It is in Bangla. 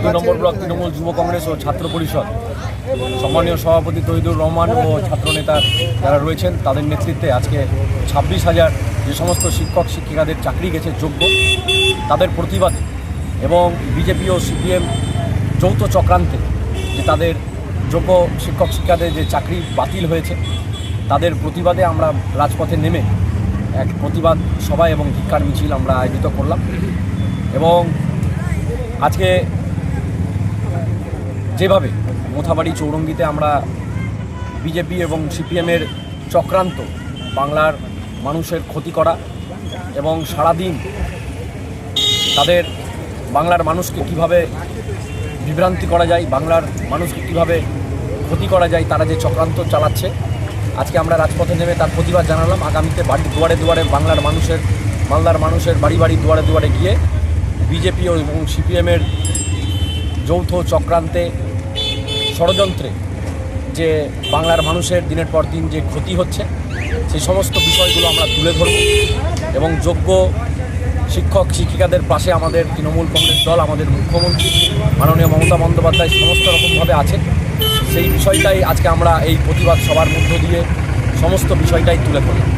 দুই নম্বর ব্লক তৃণমূল যুব কংগ্রেস ও ছাত্র পরিষদ। সম্মানীয় সভাপতি তহিদুর রহমান ও ছাত্রনেতা যারা রয়েছেন, তাদের নেতৃত্বে আজকে ছাব্বিশ হাজার যে সমস্ত শিক্ষক, শিক্ষিকাদের চাকরি গেছে যোগ্য, তাদের প্রতিবাদে এবং বিজেপি ও সিপিএম যৌথ চক্রান্তে যে তাদের যোগ্য শিক্ষক শিক্ষাদের যে চাকরি বাতিল হয়েছে, তাদের প্রতিবাদে আমরা রাজপথে নেমে এক প্রতিবাদ সভা এবং ধিক্কার মিছিল আমরা আয়োজিত করলাম। এবং আজকে যেভাবে মোথাবাড়ি চৌরঙ্গিতে আমরা বিজেপি এবং সিপিএমের চক্রান্ত বাংলার মানুষের ক্ষতি করা এবং সারাদিন তাদের বাংলার মানুষকে কীভাবে বিভ্রান্তি করা যায়, বাংলার মানুষকে কীভাবে ক্ষতি করা যায়, তারা যে চক্রান্ত চালাচ্ছে, আজকে আমরা রাজপথে নেমে তার প্রতিবাদ জানালাম। আগামীতে বাড়ির দুয়ারে দুয়ারে বাংলার মানুষের, মালদার মানুষের বাড়ি বাড়ি দুয়ারে দুয়ারে গিয়ে বিজেপি এবং সিপিএমের যৌথ চক্রান্তে ষড়যন্ত্রে যে বাংলার মানুষের দিনের পর দিন যে ক্ষতি হচ্ছে সেই সমস্ত বিষয়গুলো আমরা তুলে ধরব এবং যোগ্য শিক্ষক, শিক্ষিকাদের পাশে আমাদের তৃণমূল কংগ্রেস দল, আমাদের মুখ্যমন্ত্রী, মাননীয় মমতা বন্দ্যোপাধ্যায় সমস্ত রকমভাবে আছে সেই বিষয়টাই আজকে আমরা এই প্রতিবাদ সবার মধ্য দিয়ে সমস্ত বিষয়টাই তুলে ধরলাম।